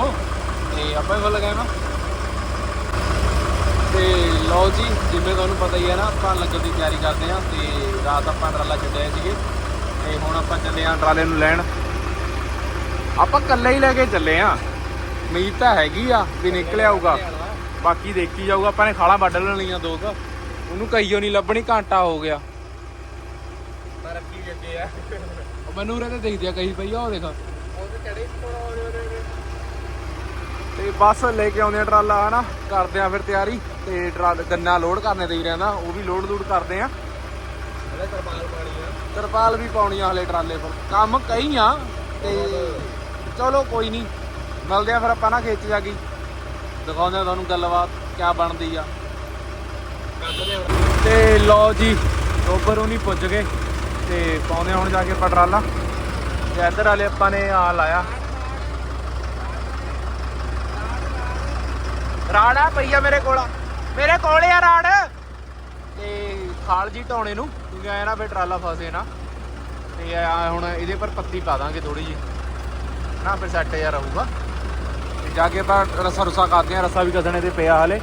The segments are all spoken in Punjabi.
ਤੋਂ ਤੇ ਆਪਾਂ ਫੁੱਲ ਗਏ ਨਾ। ਤੇ ਲਓ ਜੀ ਜਿਵੇਂ ਤੁਹਾਨੂੰ ਪਤਾ ਹੀ ਹੈ ਨਾ ਆਪਾਂ ਲੱਗਣ ਦੀ ਤਿਆਰੀ ਕਰਦੇ ਆ ਤੇ ਰਾਤ ਆਪਾਂ ਟਰਾਲਾ ਛੱਡਿਆ ਸੀਗੇ। ਤੇ ਹੁਣ ਆਪਾਂ ਚੱਲੇ ਆ ਟਰਾਲੇ ਨੂੰ ਲੈਣ। ਆਪਾਂ ਇਕੱਲੇ ਹੀ ਲੈ ਕੇ ਚੱਲੇ ਆ ਉਮੀਦ ਤਾਂ ਹੈਗੀ ਆ ਵੀ ਨਿਕਲ ਆਊਗਾ ਬਾਕੀ ਦੇਖੀ ਜਾਊਗਾ ਆਪਾਂ ਨੇ ਖਾਲਾਂ ਵੱਢ ਲੈਣੀਆਂ ਦੋ ਕੁ। ਉਹਨੂੰ ਕਈਓ ਨਹੀਂ ਲੱਭਣੀ ਘੰਟਾ ਹੋ ਗਿਆ। ਪਰ ਅੱਗੀ ਲੱਗੇ ਆ। ਮੈਨੂੰ ਉਰੇ ਤੇ ਦਿਖਦੀ ਆ ਕਹੀ ਪਈ ਆ ਉਹ ਦੇਖ। ਉਹ ਤੇ ਚੜੇ ਤੇ ਬਸ ਲੈ ਕੇ ਆਉਂਦੇ ਆ ਟਰਾਲਾ ਹਨਾ? ਕਰਦੇ ਆ ਫਿਰ ਤਿਆਰੀ ਤੇ ਟਰਾਲ ਗੰਨਾ ਲੋਡ ਕਰਨੇ ਦੇ ਹੀ ਰਹਿੰਦਾ ਉਹ ਵੀ ਲੋਡ ਲੂਡ ਕਰਦੇ ਆ। ਤਰਪਾਲ ਪਾਣੀ ਆ। ਤਰਪਾਲ ਵੀ ਪਾਉਣੀ ਆ ਹਲੇ ਟਰਾਲੇ ਪਰ। ਕੰਮ ਕਈ ਆ ਤੇ ਚਲੋ ਕੋਈ ਨਹੀਂ ਮਿਲਦੇ ਆ ਫਿਰ ਆਪਾਂ ਨਾ ਖੇਤ 'ਚ ਜਾ ਕੇ। ਦਿਖਾਉਂਦੇ ਆ ਤੁਹਾਨੂੰ ਗੱਲਬਾਤ ਕਿਆ ਬਣਦੀ ਆ। ਤੇ ਲਓ ਜੀ ਡੋਬਰ ਨਹੀਂ ਪੁੱਜ ਗਏ ਤੇ ਪਾਉਂਦੇ ਆ ਹੁਣ ਜਾ ਕੇ ਆਪਾਂ ਟਰਾਲਾ। ਤੇ ਇੱਧਰ ਵਾਲੇ ਆਪਾਂ ਨੇ ਆ ਲਾਇਆ। ਰਾੜ ਆ ਪਈਆ ਮੇਰੇ ਕੋਲ। ਮੇਰੇ ਕੋਲ ਆ ਰਾੜ। ਤੇ ਖਾਲ ਜੀ ਢਾਉਣੇ ਨੂੰ, ਕਿਉਂਕਿ ਆਇਆ ਨਾ ਫੇ ਟਰਾਲਾ ਫਸੇ ਨਾ। ਤੇ ਆ ਹੁਣ ਇਹਦੇ ਪਰ ਪੱਤੀ ਪਾ ਦਾਂਗੇ ਥੋੜੀ ਜੀ ਨਾ, ਫਿਰ ਸੈੱਟ ਜਿਹਾ ਰਹੂਗਾ। ਤੇ ਜਾ ਕੇ ਆਪਾਂ ਰਸਾ ਰੁਸਾ ਕਰਦੇ ਆ ਰਸਾ ਵੀ ਕਸਣੇ ਤੇ ਪਿਆ ਹਲੇ।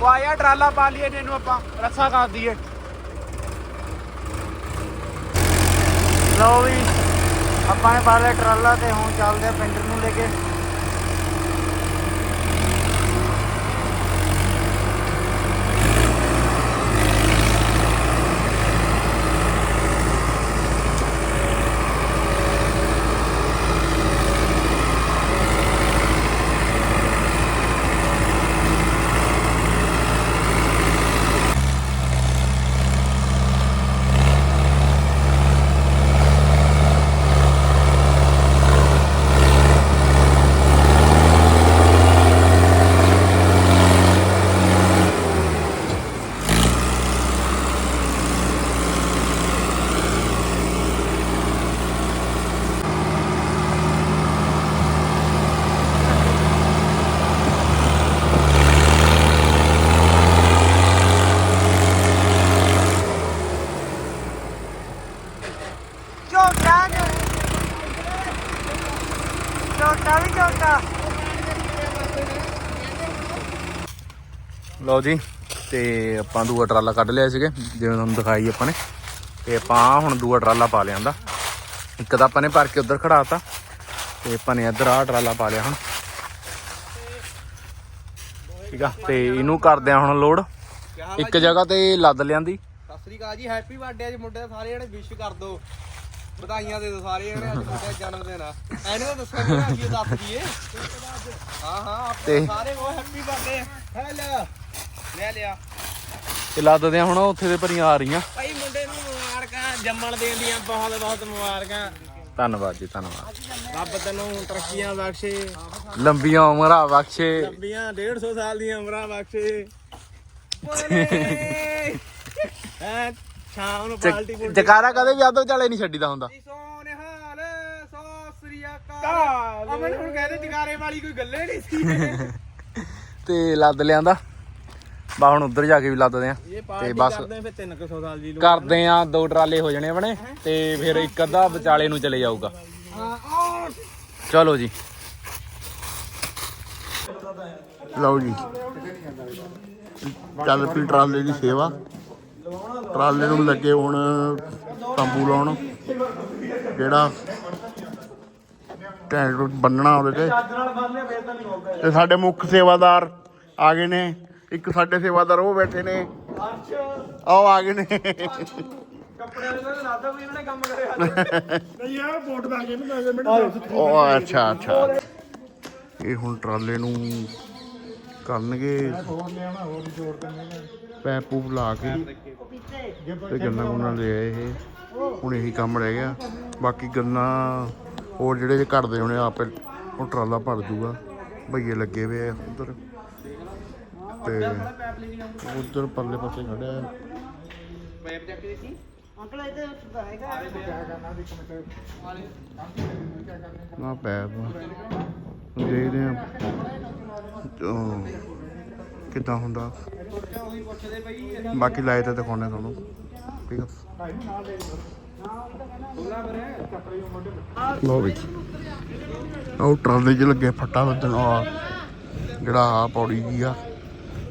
ਉਹ ਆਇਆ ਟਰਾਲਾ ਪਾ ਲਈਏ ਇਹਨੂੰ ਆਪਾਂ, ਰੱਸਾ ਕਰ ਦਈਏ। ਲਓ ਵੀ, ਆਪਾਂ ਇਹ ਪਾ ਲਿਆ ਟਰਾਲਾ ਤੇ ਹੁਣ ਚੱਲਦੇ ਆ ਪਿੰਡ ਨੂੰ ਲੈ ਕੇ। ਲਓ ਜੀ ਤੇ ਆਪਾਂ ਦੂਆ ਟਰਾਲਾ ਕੱਢ ਲਿਆ ਸੀਗੇ ਜਿਵੇਂ ਤੁਹਾਨੂੰ ਦਿਖਾਈ ਆਪਾਂ ਨੇ। ਤੇ ਆਪਾਂ ਹੁਣ ਦੂਆ ਟਰਾਲਾ ਪਾ ਲਿਆਂਦਾ ਇੱਕ ਤਾਂ ਆਪਾਂ ਨੇ ਭਰ ਕੇ ਉਧਰ ਖੜਾਤਾ ਤੇ ਆਪਾਂ ਨੇ ਇੱਧਰ ਆਹ ਟਰਾਲਾ ਪਾ ਲਿਆ ਹੁਣ। ਠੀਕ ਆ ਤੇ ਇਹਨੂੰ ਕਰਦੇ ਆ ਹੁਣ ਲੋਡ। ਇੱਕ ਜਗ੍ਹਾ ਤੇ ਲੱਦ ਲਿਆਂਦੀ। ਸਤਿ ਸ੍ਰੀ ਅਕਾਲ ਜੀ ਹੈਪੀ ਬਰਥਡੇ ਅੱਜ ਮੁੰਡੇ ਦੇ ਸਾਰੇ ਜਣੇ ਵਿਸ਼ ਕਰ ਦੋ ਵਧਾਈਆਂ ਦੇ ਦੋ ਸਾਰੇ ਜਣੇ ਅੱਜ ਮੁੰਡੇ ਦਾ ਜਨਮ ਦਿਨ ਆ। ਐਨੂੰ ਨਹੀਂ ਅਸੀਂ ਦੱਸ ਦਈਏ। ਹਾਂ ਹਾਂ ਆਪਣੇ ਸਾਰੇ ਉਹ ਹੈਪੀ ਬਰਥਡੇ ਹੈ ਲੈ ਲਿਆ। ਤੇ ਲੱਦਦੇ ਆ ਹੁਣ ਉੱਥੇ ਦੇ ਭਰੀਆਂ ਆ ਰਹੀਆਂ। ਭਾਈ ਮੁੰਡੇ ਨੂੰ ਮੁਬਾਰਕਾਂ ਜੰਮਣ ਦੇਣ ਦੀਆਂ ਬਹੁਤ ਬਹੁਤ ਮੁਬਾਰਕਾਂ। ਧੰਨਵਾਦ ਜੀ ਧੰਨਵਾਦ। ਰੱਬ ਤੈਨੂੰ ਤਰੱਕੀਆਂ ਬਖਸ਼ੇ। ਲੰਬੀਆਂ ਉਮਰਾਂ ਬਖਸ਼ੇ। ਲੰਬੀਆਂ 150 ਸਾਲ ਦੀਆਂ ਉਮਰਾਂ ਬਖਸ਼ੇ। ਬੋਲੇ। ਐ ਸ਼ਾਮ ਨੂੰ ਪਾਲਟੀ ਚ- ਜਕਾਰਾ ਕਦੇ ਵੀ ਆਦੋ ਚਾਲੇ ਨਹੀਂ ਛੱਡੀਦਾ ਹੁੰਦਾ। ਸੋਨੇ ਹਾਲ ਸੋ ਸ੍ਰੀ ਅਕਾਲ। ਅਮਨ ਹੁਣ ਕਹਿੰਦੇ ਜਗਾਰੇ ਵਾਲੀ ਕੋਈ ਗੱਲੇ ਨਹੀਂ ਸੀ। ਤੇ ਲੱਦ ਲਿਆਂਦਾ। ਬਾ ਹੁਣ ਉੱਧਰ ਜਾ ਕੇ ਵੀ ਲੱਦਦੇ ਆ। ਤੇ ਬਸ ਕਰਦੇ ਫਿਰ 300 ਸਾਲ ਦੀ ਕਰਦੇ ਆ ਦੋ ਟਰਾਲੇ ਹੋ ਜਾਣੇ ਆਪਣੇ ਤੇ ਫਿਰ ਇੱਕ ਅੱਧਾ ਵਿਚਾਲੇ ਨੂੰ ਚਲੇ ਜਾਊਗਾ। ਚਲੋ ਜੀ। ਲਓ ਜੀ। ਚੱਲ ਪਈ ਟਰਾਲੇ ਦੀ ਸੇਵਾ। ਟਰਾਲੇ ਨੂੰ ਲੱਗੇ ਹੁਣ ਤੰਬੂ ਲਾਉਣ। ਜਿਹੜਾ ਟੈਂਟ ਬੰਨਣਾ ਉਹਦੇ ਤੇ। ਤੇ ਸਾਡੇ ਮੁੱਖ ਸੇਵਾਦਾਰ ਆ ਗਏ ਨੇ। ਇੱਕ ਸਾਡੇ ਸੇਵਾਦਾਰ ਉਹ ਬੈਠੇ ਨੇ। ਆਓ ਆ ਗਏ ਨੇ। ਕੱਪੜੇ ਦੇ ਨਾਲ ਲਾਦਾ ਕੋਈ ਇਹਨੇ ਕੰਮ ਕਰਿਆ ਉਹ ਅੱਛਾ ਅੱਛਾ। ਇਹ ਹੁਣ ਟਰਾਲੇ ਨੂੰ ਕਰਨਗੇ। ਪੈਪ ਪੂਪ ਲਾ ਕੇ ਤੇ ਗੰਨਾ ਗੁੰਨਾ ਲੈ ਆਏ ਇਹ। ਹੁਣ ਇਹੀ ਕੰਮ ਰਹਿ ਗਿਆ। ਬਾਕੀ ਗੰਨਾ ਹੋਰ ਜਿਹੜੇ ਜੇ ਘੜਦੇ ਹੋਣੇ ਆਪੇ ਉਹ ਟਰਾਲਾ ਭਰ ਦੂਗਾ। ਭਈਏ ਲੱਗੇ ਹੋਏ ਆ ਉਧਰ। ਤੇ ਉਧਰ ਪਰਲੇ ਪਾਸੇ ਖੜਿਆ ਹੈ। ਪੈਪ ਚੱਕ ਕੇ ਦੇਖੀ। ਨਾ ਪੈਪ। ਦੇਖਦੇ ਆ ਕਿੱਦਾਂ ਹੁੰਦਾ। ਬਾਕੀ ਲਾਏ ਤਾਂ ਦਿਖਾਉਣੇ ਤੁਹਾਨੂੰ। ਠੀਕ ਆ। ਲੋ ਵੀ। ਉਹ ਟਰਾਲੇ 'ਚ ਲੱਗੇ ਫੱਟਾ ਵੱਜਣ। ਆ ਜਿਹੜਾ ਆ ਪੌੜੀ ਜੀ ਆ।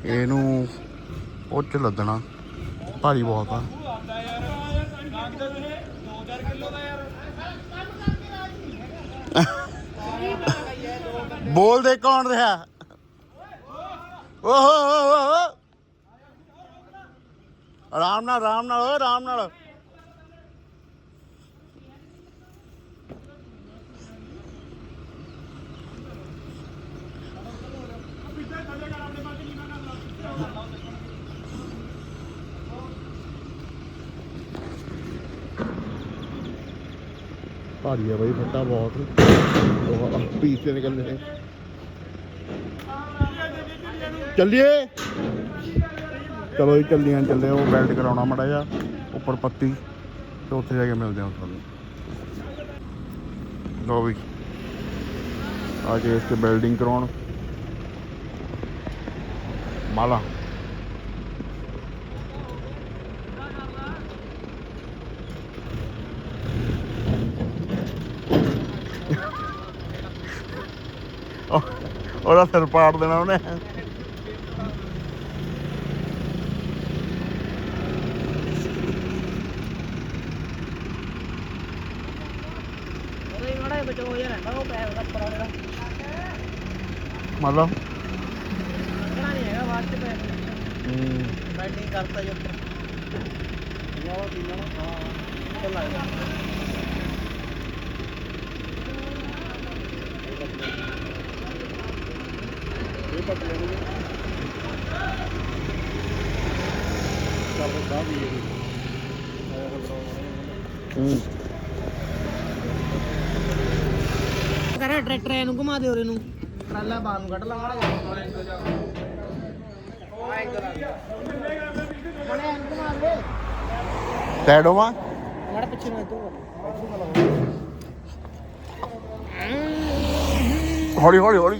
ਇਹਨੂੰ ਉਹ 'ਚ ਲੱਦਣਾ। ਭਾਰੀ ਬਹੁਤ ਆ। ਬੋਲ ਦੇ ਕੌਣ ਰਿਹਾ? ਓਹੋ ਓਹੋ। ਆਰਾਮ ਨਾਲ ਆਰਾਮ ਨਾਲ, ਓਏ, ਆਰਾਮ ਨਾਲ। ਭਾਰੀ ਆ ਬਈ ਫੱਟਾ ਬਹੁਤ। ਪੀਸ ਤੇ ਨਿਕਲ ਰਹੇ ਚੱਲੀਏ? ਚਲੋ ਜੀ, ਚੱਲੀਆਂ, ਚੱਲੇ ਉਹ ਬੈਲਟ ਕਰਾਉਣਾ ਮੜਾ ਜਾ ਉੱਪਰ ਪੱਤੀ, ਤੇ ਉੱਥੇ ਜਾ ਕੇ ਮਿਲਦੇ ਹਾਂ ਤੁਹਾਨੂੰ। ਲੋ ਵੀ, ਆ ਕੇ ਇਸ ਤੇ ਬਿਲਡਿੰਗ ਕਰਾਉਣ। ਮਾਲਾ। ਉਹਦਾ ਸਿਰ ਪਾੜ ਦੇਣਾ ਉਹਨੇ। ਯਾਰ ਮਤਲਬ? ਕਿਹੜਾ ਨਹੀਂ ਹੈਗਾ ਬਾਅਦ ਚ ਪੈ ਹਮ, ਬੈਟਿੰਗ ਕਰਤਾ ਜੋ ਉਹ ਦਿਨਾਂ ਹਾਂ ਚੱਲ ਲੱਗਦਾ ਕਰੇ ਟਰੈਕਟਰ ਇਹਨੂੰ ਘੁਮਾ ਦੇ ਉਰੇ ਨੂੰ। ਟਰਾਲਾ ਬਾਹਰ ਨੂੰ ਕੱਢ ਲਾ। ਮਾੜਾ ਜਿਹਾ ਹੁਣ ਇਹਨੂੰ ਘੁਮਾ ਦੇ। ਸਾਈਡ ਹੋਵਾਂ? ਮਾੜਾ ਪਿੱਛੇ ਨੂੰ ਤੂੰ ਹੌਲੀ ਹੌਲੀ ਹੌਲੀ।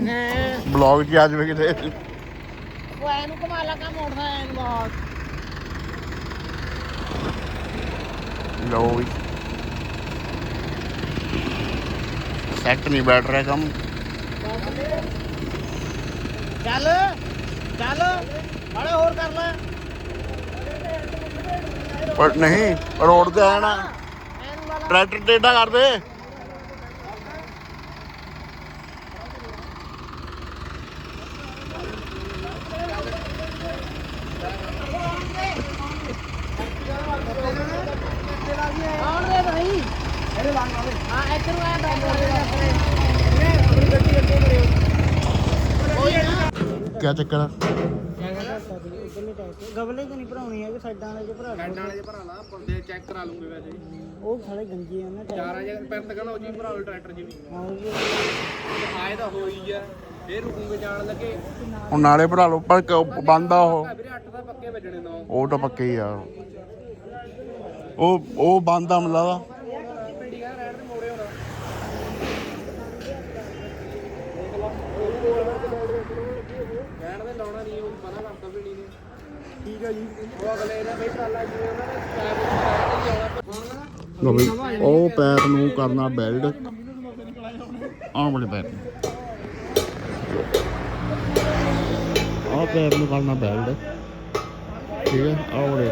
ਬਲੌਗ 'ਚ ਆ ਜਾਵੇ ਕਿਤੇ ਉਹ ਇਹਨੂੰ ਘੁਮਾ ਲਾ ਕਾ ਮੋੜਦਾ ਇਹਨੂੰ ਬਾਹਰ। ਲਓ ਵੀ। ਸੈੱਟ ਨਹੀਂ ਬੈਠ ਰਿਹਾ ਕੰਮ। ਚੱਲ ਚੱਲ ਮਾੜਾ ਹੋਰ ਕਰ ਲੈ। ਪਰ ਨਹੀਂ ਰੋਡ ਤੇ ਆਣਾ ਟਰੈਕਟਰ ਟੇਡਾ ਕਰ ਦੇ ਆਉਣ ਦੇ ਭਾਈ ਇਹਦੇ ਲੰਗ ਆਵੇ ਹਾਂ ਇੱਧਰ ਨੂੰ ਆਇਆ ਬੈਠ ਕੀ ਚੱਕਰ ਆ? ਗਵਲੇ ਤੇ ਨਹੀਂ ਭਰਾਉਣੀ ਹੈ ਕਿ ਸਾਈਡਾਂ ਵਾਲੇ ਚ ਭਰਾ ਲਓ। ਨਾਲੇ ਜੇ ਭਰਾ ਲਾ ਬੰਦੇ ਚੈੱਕ ਕਰਾ ਲੂੰਗੇ ਵੈਸੇ ਉਹ ਸਾਲੇ ਗੰਜੇ ਆ ਨਾ ਚਾਰ ਜੇ ਪੈਰ ਤੱਕ ਨਾ ਉਹ ਜੀ ਭਰਾ ਲਓ ਟਰੈਕਟਰ ਜੀ ਵੀ। ਹਾਂ ਜੀ ਆਏ ਤਾਂ ਹੋਈ ਆ ਫੇਰ ਰੁਕੂਗੇ ਜਾਣ ਲੱਗੇ। ਹੁਣ ਨਾਲੇ ਭਰਾ ਲਓ ਪਰ ਕ- ਬੰਦ ਆ ਉਹ। ਵੀਰੇ 8 ਤਾਂ ਪੱਕੇ ਵੱਜਣੇ ਨੌ। ਉਹ ਤਾਂ ਪੱਕੇ ਹੀ ਆ। ਉਹ ਉਹ ਬੰਦ ਆ ਮਲਾ ਦਾ ਪਿੰਡੀ ਕਾ ਰਹਿਣ ਦੇ ਮੋੜੇ ਹੋਣਾ ਰਹਿਣ ਦੇ ਲਾਉਣਾ ਨਹੀਂ ਉਹ ਮਨਾ ਕਰਤਾ ਪਿੰਡੀ ਨੇ ਠੀਕ ਆ ਜੀ। ਉਹ ਅਗਲੇ ਨੇ ਬਈ ਟਰਾਲਾ ਜੀ ਉਹਨਾਂ ਨੇ ਆਉਣਾ ਲਓ ਬਈ ਉਹ ਪੈਰ ਨੂੰ ਕਰਨਾ ਬੈਲਟ ਆਹ ਵਾਲੇ ਪੈਰ ਆਹ ਪੈਰ ਨੂੰ ਕਰਨਾ ਬੈਲਟ ਠੀਕ ਹੈ ਆਹ ਵਾਲੇ।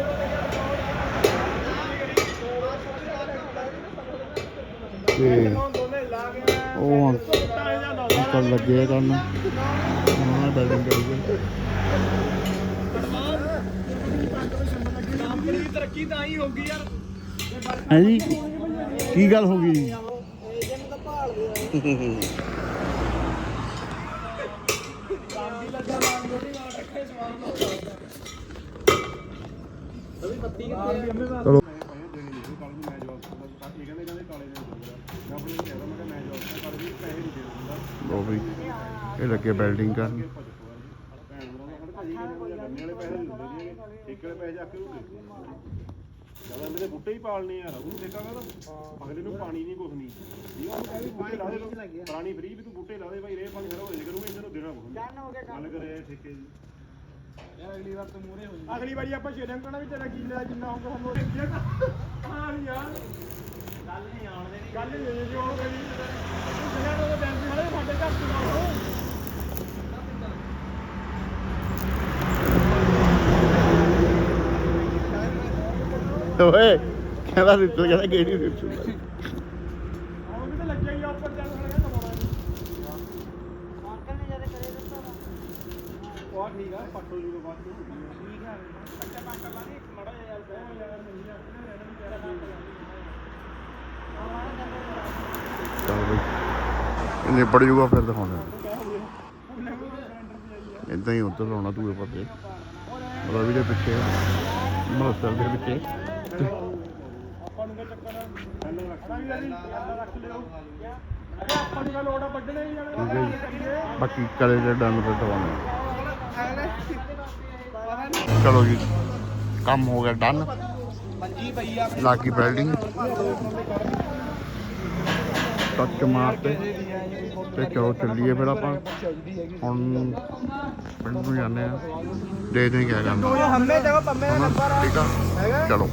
ਤੇ ਉਹ ਅੰਕਲ ਲੱਗੇ ਕਰਨ ਉਹਨਾਂ ਬੈਲਟ ਕਰੂਗੇ ਤਰੱਕੀ ਤਾਂ ਹੀ ਹੋਊਗੀ ਯਾਰ। ਹੈ ਜੀ? ਕੀ ਗੱਲ ਹੋ ਗਈ? ਚਲੋ। ਲੋ ਵੀ ਇਹ ਲੱਗੇ ਬਿਲਡਿੰਗ ਕਰਨ। ਜਦੋਂ ਇਹਦੇ ਬੁੱਟੇ ਹੀ ਪਾਲਨੇ ਯਾਰ ਉਹਨੂੰ ਠੇਕਾ ਕਰ ਅਗਲੇ ਨੂੰ ਪਾਣੀ ਨਹੀਂ ਕੁਛ ਨਹੀਂ ਠੀਕ ਆ ਉਹਨੂੰ ਬੁੱਟੇ ਲਾ ਦੇ ਪਾਣੀ ਫਰੀ ਵੀ ਤੂੰ ਬੁੱਟੇ ਲਾ ਦੇ ਭਾਈ ਰੇ ਪਾਣੀ ਸਾਰਾ ਹੋ ਜਾਏ ਕਰੂਗਾ ਇਹਨਾਂ ਨੂੰ ਦੇਣਾ ਕੁਛ ਨਹੀਂ ਗੱਲ ਕਰੇ ਠੇਕੇ ਦੀ ਅਗਲੀ ਵਾਰ ਤੋਂ ਮੂਰੇ ਹੋ ਅਗਲੀ ਵਾਰੀ ਆਪਾਂ ਸ਼ੇਰਾਂ ਕਹਣਾ ਵੀ ਤੇਰਾ ਕੀ ਲਿਆ ਜਿੰਨਾ ਹੋਊਗਾ ਹੁਣ ਉਹ ਇੰਡੀਆ ਹਾਂ ਯਾਰ ਗੱਲ ਨਹੀਂ ਆਉਣ ਦੇਣੀ। ਗੱਲ ਨਹੀਂ ਜੋ ਹੋ ਗਈ ਜਿਹੜਾ ਉਹ ਬੈਂਕ ਵਾਲੇ ਸਾਡੇ ਘਰ ਤੋਂ ਆਉਣਾ ਓਏ ਕਹਿੰਦਾ ਦਿੱਤੂ ਕਹਿੰਦਾ ਕਿਹੜੀ ਦਿੱਤੂ ਉਹ ਵੀ ਤਾਂ ਲੱਗਿਆ ਹੀ ਆ ਉੱਪਰ ਚੱਲ ਖੜਿਆ ਕਮਾਉਣਾ ਅੰਕਲ ਨੇ ਜਦ ਕਰੇ ਦਿੱਤਾ ਵਾ ਉਹ ਠੀਕ ਆ ਪੱਟੋ ਜੀ ਤੋਂ ਬਾਅਦ ਠੀਕ ਆ ਕੱਚਾ ਕੰਮ ਕਰ ਲਾਂਗੇ ਮੜਾ ਯਾਰ ਬਹਿ ਯਾਰ ਨਹੀਂ ਆ ਇਹਨੇ ਪੜ ਜੂਗਾ ਫਿਰ ਦਿਖਾਉਣਾ ਇਦਾਂ ਹੀ ਉੱਧਰ ਲਾਉਣਾ ਤੂੰ ਇਹ ਪੱਤੇ ਰਵੀ ਦੇ ਪਿੱਛੇ ਮਹਸਲ ਦੇ ਪਿੱਛੇ। ਆਪਾਂ ਨੂੰ ਕੀ ਚੱਕਰ ਆ ਪਹਿਲਾਂ ਰੱਖਣਾ ਵੀ ਨਹੀਂ ਪਹਿਲਾਂ ਰੱਖ ਲਿਓ ਅਰੇ ਆਪਾਂ ਨੂੰ ਤਾਂ ਲੋੜ ਆ ਵੱਢਣੇ ਹੀ ਜਾਣਾ ਠੀਕ ਹੈ ਜੀ ਬਾਕੀ ਕਲੇ ਦੇ ਡਨ ਤੇ ਦਵਾਉਣਾ ਚਲੋ ਜੀ ਕੰਮ ਹੋ ਗਿਆ ਡਨ। ਲਾਗੀ ਬਿਲਡਿੰਗ ਟੱਚ ਮਾਰਤੇ। ਤੇ ਚਲੋ ਚੱਲੀਏ ਫਿਰ ਆਪਾਂ। ਹੁਣ ਪਿੰਡ ਨੂੰ ਜਾਂਦੇ ਆ। ਦੇਖਦੇ ਕੀ ਕਰਨਾ? ਠੀਕ ਆ? ਚਲੋ।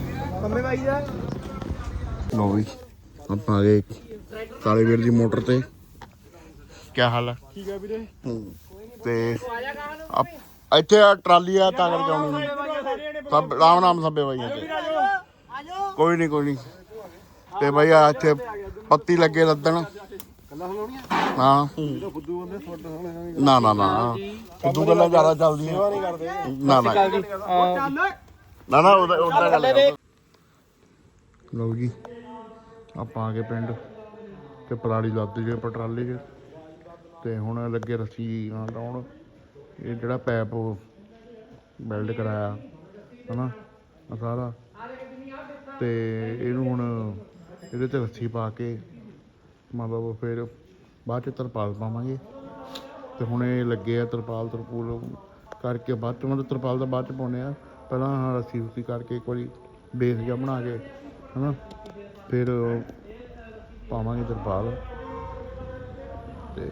ਪੰਮੇ ਭਾਈ ਦਾ। ਲੋ ਵੀ ਆਪਾਂ ਆ ਗਏ ਕਾਲੇ ਵੀਰ ਦੀ ਮੋਟਰ ਤੇ। ਕੀ ਹਾਲ ਹੈ ਠੀਕ ਆ ਵੀਰੇ। ਤੇ ਆਪ- ਇੱਥੇ ਆ ਟਰਾਲੀ ਆ ਤਾਂ ਕਰਕੇ ਆਉਣੀ ਨਹੀਂ ਸਭ ਰਾਮ ਨਾਮ ਸਭੇ ਬਾਈ ਇੱਥੇ। ਕੋਈ ਨਹੀਂ ਕੋਈ ਨਹੀਂ ਤੇ ਬਾਈ ਆ ਇੱਥੇ ਪੱਤੀ ਲੱਗੇ ਲੱਦਣ। ਹਾਂ। ਫੁੱਦੂ ਬੰਦੇ ਫੁੱਟ ਹੋਣੇ ਨਾ ਨਾ ਨਾ। ਫੁੱਦੂ ਗੱਲਾਂ ਜ਼ਿਆਦਾ ਚੱਲਦੀਆਂ। ਨਾ ਨਾ। ਨਾ ਨਾ ਉਹਦਾ ਉਹਦਾ ਗੱਲ ਲਓ ਜੀ, ਆਪਾਂ ਆ ਗਏ ਪਿੰਡ ਤੇ ਪਰਾਲੀ ਲੱਦ ਜੇ ਪਟਰਾਲੇ 'ਚ ਤੇ ਹੁਣ ਲੱਗੇ ਰੱਸੀ ਨਾਲ ਲਾਉਣ ਇਹ ਜਿਹੜਾ ਪੈਪ ਵੈਲਡ ਕਰਾਇਆ, ਹਨਾ, ਆਹ ਸਾਰਾ। ਤੇ ਇਹਨੂੰ ਹੁਣ ਇਹਦੇ ਤੇ ਰੱਸੀ ਪਾ ਕੇ ਮਤਲਬ ਫਿਰ ਬਾਅਦ ਚ ਤਰਪਾਲ ਪਾਵਾਂਗੇ। ਤੇ ਹੁਣ ਇਹ ਲੱਗੇ ਆ ਤਰਪਾਲ ਤਰਪੂਲ ਕਰਕੇ ਬਾਅਦ ਚ, ਮਤਲਬ ਤਰਪਾਲ ਦਾ ਬਾਅਦ ਚ ਪਾਉਣੇ ਆ। ਪਹਿਲਾਂ ਰੱਸੀ ਰੁੱਸੀ ਕਰਕੇ ਇੱਕ ਵਾਰੀ ਬੇਸ ਜਿਹਾ ਬਣਾ ਕੇ ਹਨਾ? ਫਿਰ ਪਾਵਾਂਗੇ ਤਰਪਾਲ ਤੇ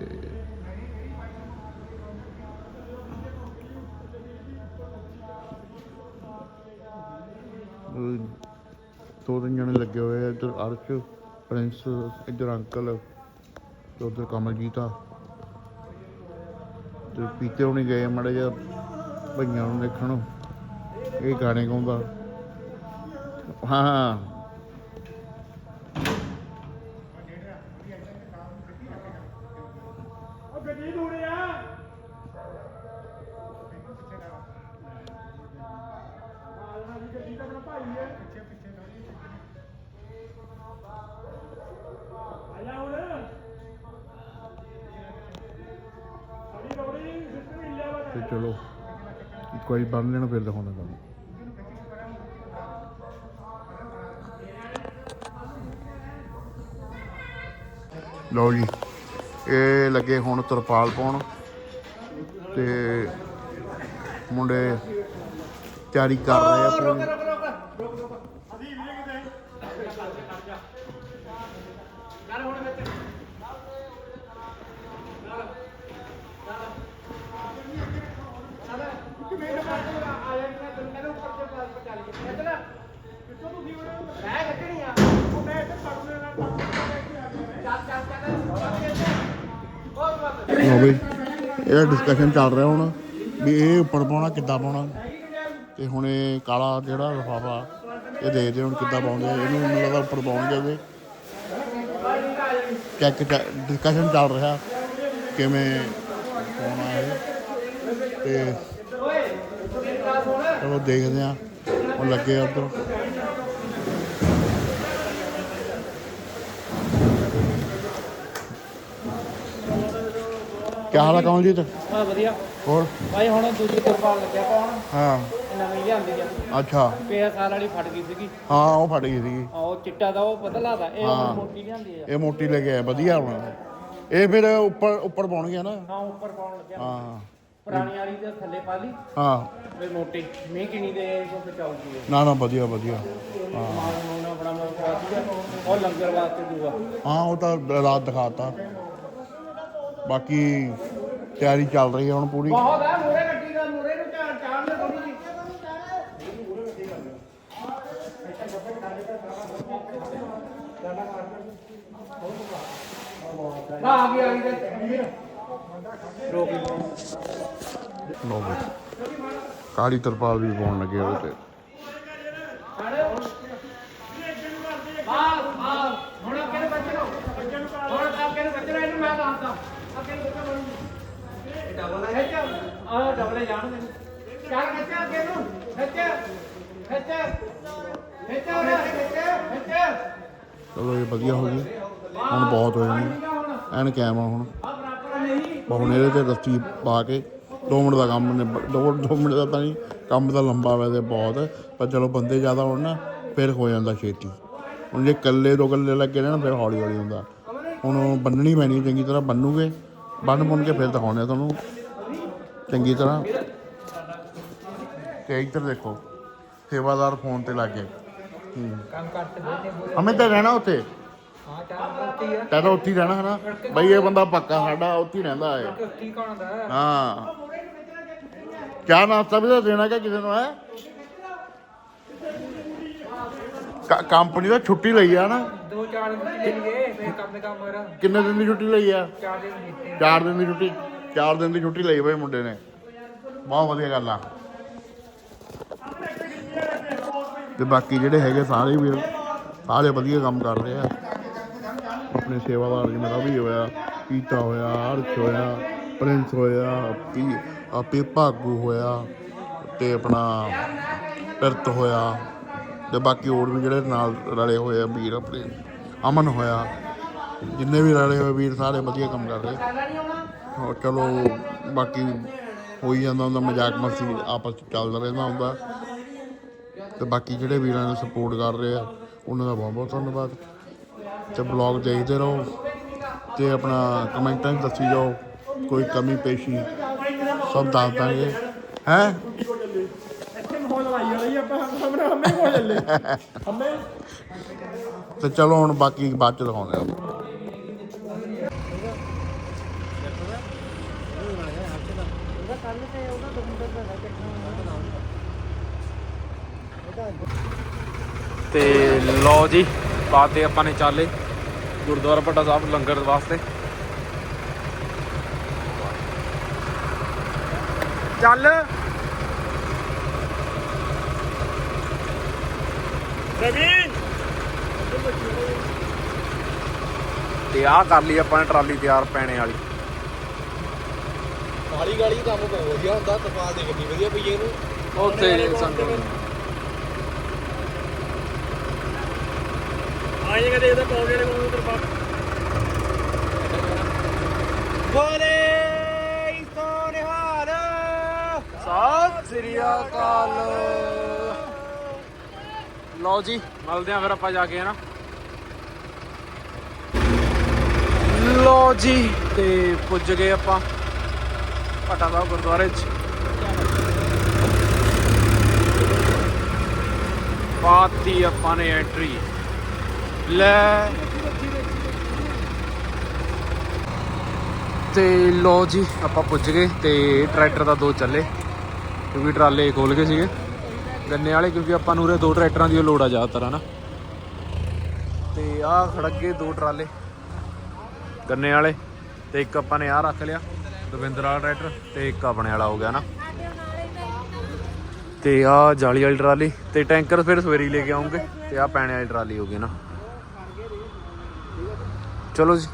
ਦੋ ਤਿੰਨ ਜਣੇ ਲੱਗੇ ਹੋਏ ਆ ਇੱਧਰ, ਅਰਸ਼, ਪ੍ਰਿੰਸ, ਇੱਧਰ ਅੰਕਲ ਤੇ ਉੱਧਰ ਕਮਲਜੀਤ ਆ। ਤੇ ਪੀਤੇ ਹੋਣੀ ਗਏ ਮੜੇ ਜਿਹਾ ਭਈਆਂ ਨੂੰ ਦੇਖਣ। ਇਹ ਗਾਣੇ ਗਾਉਂਦਾ। ਹਾਂ। ਇੱਕ ਵਾਰੀ ਬੰਨ ਲੈਣਾ ਫਿਰ ਦਿਖਾਉਣਾ ਤੁਹਾਨੂੰ। ਲਓ ਜੀ ਇਹ ਲੱਗੇ ਹੁਣ ਤਰਪਾਲ ਪਾਉਣ ਤੇ ਮੁੰਡੇ ਤਿਆਰੀ ਕਰ ਰਹੇ ਆ ਪੂਰੀ ਅਸੀਂ ਵੀ ਕਿਤੇ ਲਓ ਬਈ ਇਹਦਾ ਡਿਸਕਸ਼ਨ ਚੱਲ ਰਿਹਾ ਹੁਣ ਵੀ ਇਹ ਉੱਪਰ ਪਾਉਣਾ, ਕਿੱਦਾਂ ਪਾਉਣਾ। ਤੇ ਹੁਣ ਇਹ ਕਾਲਾ ਜਿਹੜਾ ਲਫ਼ਾਫਾ, ਇਹ ਦੇਖਦੇ ਹੁਣ ਕਿੱਦਾਂ ਪਾਉਂਦੇ ਆ। ਇਹਨੂੰ ਮੈਨੂੰ ਲੱਗਦਾ ਉੱਪਰ ਪਾਉਣਗੇ ਇਹਦੇ। ਚੈੱਕ ਡਿਸਕਸ਼ਨ ਚੱਲ ਰਿਹਾ ਕਿਵੇਂ ਪਾਉਣਾ ਹੈ ਤੇ ਚਲੋ ਦੇਖਦੇ ਆ ਉਹ ਲੱਗੇ ਆ ਕੀ ਹਾਲ ਹੈ ਕਮਲਜੀਤ? ਹਾਂ ਵਧੀਆ। ਹੋਰ? ਭਾਈ ਹੁਣ ਦੂਜੀ ਤਰਪਾਲ ਲੱਗਿਆ ਪਾਉਣ। ਹਾਂ। ਇਹ ਨਵੀਂ ਲਿਆਂਦੀ ਆ। ਅੱਛਾ। ਸਾਲ ਵਾਲੀ ਫਟ ਗਈ ਸੀਗੀ। ਹਾਂ ਉਹ ਫਟ ਗਈ ਸੀਗੀ। ਆ ਉਹ ਚਿੱਟਾ ਦਾ ਉਹ ਪਤਲਾ ਦਾ ਇਹ ਹਾਂ। ਹੁਣ ਮੋਟੀ ਲਿਆਂਦੀ ਆ। ਇਹ ਮੋਟੀ ਲੈ ਕੇ ਆਇਆ ਵਧੀਆ ਹੁਣ। ਇਹ ਫਿਰ ਉੱਪਰ ਉੱਪਰ ਪਾਉਣਗੇ ਨਾ? ਹਾਂ ਉੱਪਰ ਪਾਉਣ ਲੱਗਿਆ। ਹਾਂ। ਪੁਰਾਣੀ ਵਾਲੀ ਦੇ ਥੱਲੇ ਪਾ ਲਈ। ਹਾਂ। ਵੀ ਮੋਟੀ। ਮੀਂਹ ਕਿਣੀ ਦੇ ਕੋ ਬਚਾਉਗੀ ਨਾ ਨਾ ਵਧੀਆ ਵਧੀਆ। ਹਾਂ। ਮਾਲ ਨੂੰ ਆਪਣਾ ਉਹ ਲੰਗਰ ਵਾਸਤੇ ਦੂਆ। ਹਾਂ ਉਹ ਤਾਂ ਰਾਤ ਦਿਖਾਤਾ ਬਾਕੀ ਤਿਆਰੀ ਚੱਲ ਰਹੀ ਹੈ ਹੁਣ ਪੂਰੀ। ਬਹੁਤ ਹੈ ਮੂਰੇ ਗੱਡੀ ਦਾ ਮੂਰੇ ਨੂੰ ਝਾੜ ਝਾੜ ਲਓ ਵੀ ਕਾਲੀ ਤਰਪਾਲ ਵੀ ਪਾਉਣ ਲੱਗੇ ਉਹਦੇ ਤੇ ਹੁਣ ਅੱਗੇ ਨੂੰ ਬੱਚੇ ਨੂੰ ਹੁਣ ਅੱਗੇ ਨੂੰ ਬੱਚੇ ਨੂੰ ਇਹਨੂੰ ਮੈਂ ਦੱਸਦਾ ਅੱਗੇ ਨੂੰ ਬੱਚੇ ਨੂੰ ਡਬਲ ਹੈ ਆ ਡਬਲ ਜਾਣ ਮੈਨੂੰ ਚੱਲ ਅੱਗੇ ਨੂੰ। ਇਹ ਵਧੀਆ ਹੋ ਗਈ। ਹੁਣ ਬਹੁਤ ਹੋ ਜਾਣੀ ਐਨ ਕੈਮ ਆ ਹੁਣ। ਹੁਣ ਇਹਦੇ ਤੇ ਰੱਸੀ ਪਾ ਕੇ 2 ਮਿੰਟ ਦਾ ਕੰਮ ਨੇ 2 2 ਮਿੰਟ ਦਾ ਤਾਂ ਨਹੀਂ ਕੰਮ ਤਾਂ ਲੰਬਾ ਵੈਸੇ ਬਹੁਤ ਪਰ ਚਲੋ ਬੰਦੇ ਜ਼ਿਆਦਾ ਹੋਣ ਨਾ ਫਿਰ ਹੋ ਜਾਂਦਾ ਛੇਤੀ। ਹੁਣ ਜੇ ਇਕੱਲੇ ਦੋ ਇਕੱਲੇ ਲੱਗੇ ਨੇ ਫਿਰ ਹੌਲੀ ਹੌਲੀ ਹੁੰਦਾ। ਹੁਣ ਬੰਨਣੀ ਪੈਣੀ ਚੰਗੀ ਤਰ੍ਹਾਂ ਬੰਨੂਗੇ। ਬੰਨ ਬੁੰਨ ਕੇ ਫਿਰ ਦਿਖਾਉਣੇ ਤੁਹਾਨੂੰ। ਚੰਗੀ ਤਰ੍ਹਾਂ। ਤੇ ਇੱਧਰ ਦੇਖੋ ਸੇਵਾਦਾਰ ਫੋਨ ਤੇ ਲੱਗੇ ਹੂੰ। ਕੰਮ ਕਰਤੇ ਬੋਲਦੇ ਹਮੇ ਤਾਂ ਰਹਿਣਾ ਉੱਥੇ? ਹਾਂ ਤੈ ਉੱਥੇ ਹੀ ਰਹਿਣਾ ਹੈ ਨਾ। ਬਈ ਇਹ ਬੰਦਾ ਪੱਕਾ ਸਾਡਾ ਉੱਥੇ ਹੀ ਰਹਿੰਦਾ ਹੈ ਕੀ ਕੌਣ ਦਾ ਹਾਂ। ਚਾਹ ਨਾਸਤਾ ਵੀ ਤਾਂ ਦੇਣਾ ਕਿ ਕਿਸੇ ਨੂੰ ਹੈ? ਕੰਪਨੀ ਦਾ ਛੁੱਟੀ ਲਈ ਆ ਨਾ। ਦੋ ਚਾਰ ਦਿਨ ਲੈਣਗੇ ਫਿਰ ਕੰਮ ਦੇ ਕੰਮ ਕਰ। ਕਿੰਨੇ ਦਿਨ ਦੀ ਛੁੱਟੀ ਲਈ ਆ? ਚਾਰ ਦਿਨ ਦਿੱਤੇ 4 ਦਿਨ ਦੀ ਛੁੱਟੀ। 4 ਦਿਨ ਦੀ ਛੁੱਟੀ ਲਈ ਬਈ ਮੁੰਡੇ ਨੇ। ਬਹੁਤ ਵਧੀਆ ਗੱਲ ਆ। ਤੇ ਬਾਕੀ ਜਿਹੜੇ ਹੈਗੇ ਸਾਰੇ ਵੀ ਸਾਰੇ ਵਧੀਆ ਕੰਮ ਕਰ ਰਹੇ ਆ। ਆਪਣੇ ਸੇਵਾਦਾਰ ਜਿਵੇਂ ਰਵੀ ਹੋਇਆ ਪੀਤਾ ਹੋਇਆ ਅਰਸ਼ ਹੋਇਆ, ਪ੍ਰਿੰਸ ਹੋਇਆ ਪੀ ਆਪੇ ਭਾਗੂ ਹੋਇਆ, ਤੇ ਆਪਣਾ ਪਿਰਤ ਹੋਇਆ, ਤੇ ਬਾਕੀ ਹੋਰ ਵੀ ਜਿਹੜੇ ਨਾਲ ਰਲੇ ਹੋਏ ਆ ਵੀਰ ਆਪਣੇ, ਅਮਨ ਹੋਇਆ। ਜਿੰਨੇ ਵੀ ਰਲੇ ਹੋਏ ਵੀਰ ਸਾਰੇ ਵਧੀਆ ਕੰਮ ਕਰ ਰਹੇ। ਹੋਰ ਚਲੋ ਬਾਕੀ ਹੋਈ ਜਾਂਦਾ ਹੁੰਦਾ ਮਜ਼ਾਕ ਮਸਤੀ ਆਪਸ 'ਚ ਚੱਲਦਾ ਰਹਿੰਦਾ ਹੁੰਦਾ। ਤੇ ਬਾਕੀ ਜਿਹੜੇ ਵੀਰਾਂ ਨੇ ਸਪੋਰਟ ਕਰ ਰਹੇ ਆ ਉਹਨਾਂ ਦਾ ਬਹੁਤ ਬਹੁਤ ਧੰਨਵਾਦ। ਤੇ ਬਲੌਗ ਦੇਖਦੇ ਰਹੋ ਤੇ ਆਪਣਾ ਕਮੈਂਟਾਂ 'ਚ ਦੱਸੀ ਜਾਓ ਕੋਈ ਕਮੀ ਪੇਸ਼ੀ ਸਭ ਦੱਸ ਦਾਂਗੇ। ਹੈ? ਤੇ ਚਲੋ ਹੁਣ ਬਾਕੀ ਬਾਅਦ ਚ ਦਿਖਾਉਂਦੇ ਆ। ਤੇ ਲਓ ਜੀ ਪਾਤੇ ਆਪਾਂ ਨੇ ਚਾਲੇ। ਗੁਰਦੁਆਰਾ ਭੱਟਾ ਸਾਹਿਬ ਲੰਗਰ ਵਾਸਤੇ। ਚੱਲ। ਰਵੀ! ਤੇ ਆਹ ਕਰ ਲਈ ਆਪਾਂ ਨੇ ਟਰਾਲੀ ਤਿਆਰ ਪੈਣੇ ਵਾਲੀ। ਗਾਲੀ ਗਾਲੀ ਕੰਮ ਬਹੁਤ ਵਧੀਆ ਹੁੰਦਾ ਤਪਾਲ ਦੇ ਕਿੰਨੀ ਵਧੀਆ ਪਈ ਇਹਨੂੰ। ਉੱਥੇ ਸੰਗਤ ਆਏ ਕਦੇ ਇਹਦਾ ਪੌਦੇ ਦੇ ਕੋਲ ਉਧਰ ਪਾ ਬੋਲੇ ਸੋਨਿਹਾਰ ਸਤਿ ਸ੍ਰੀ ਅਕਾਲ। ਲਓ ਜੀ ਮਿਲਦੇ ਆਂ ਫਿਰ ਆਪਾਂ ਜਾ ਕੇ ਹਨਾ ਲਓ ਜੀ ਤੇ ਪੁੱਜ ਗਏ ਆਪਾਂ। ਭੱਟਾ ਸਾਹਿਬ ਗੁਰਦੁਆਰੇ 'ਚ। ਪਾਤੀ ਆਪਾਂ ਨੇ ਐਂਟਰੀ ਲੈ। ਤੇ ਲੋ ਜੀ, ਆਪਾਂ ਪੁੱਜ ਗਏ ਤੇ ਟਰੈਕਟਰ ਦਾ ਦੋ ਚੱਲੇ, ਕਿਉਂਕਿ ਟਰਾਲੇ ਖੋਲ ਗਏ ਸੀਗੇ। ਗੰਨੇ ਵਾਲੇ, ਕਿਉਂਕਿ ਆਪਾਂ ਨੂੰ ਉਰੇ ਦੋ ਟਰੈਕਟਰਾਂ ਦੀ ਲੋੜ ਆ ਜ਼ਿਆਦਾਤਰ, ਹਨਾ। ਤੇ ਆਹ ਖੜੱਗੇ ਦੋ ਟਰਾਲੇ, ਗੰਨੇ ਵਾਲੇ। ਤੇ ਇੱਕ ਆਪਾਂ ਨੇ ਆਹ ਰੱਖ ਲਿਆ। ਦਵਿੰਦਰ ਵਾਲਾ ਟਰੈਕਟਰ ਤੇ ਇੱਕ ਆਪਣੇ ਵਾਲਾ ਹੋ ਗਿਆ ਨਾ। ਤੇ ਆਹ ਜਾਲੀ ਵਾਲੀ ਟਰਾਲੀ ਤੇ ਟੈਂਕਰ ਫਿਰ ਸਵੇਰੀ ਲੈ ਕੇ ਆਉਂਗੇ ਤੇ ਆਹ ਪੈਣੇ ਵਾਲੀ ਟਰਾਲੀ ਹੋ ਗਈ ਨਾ। ਚਲੋ ਜੀ।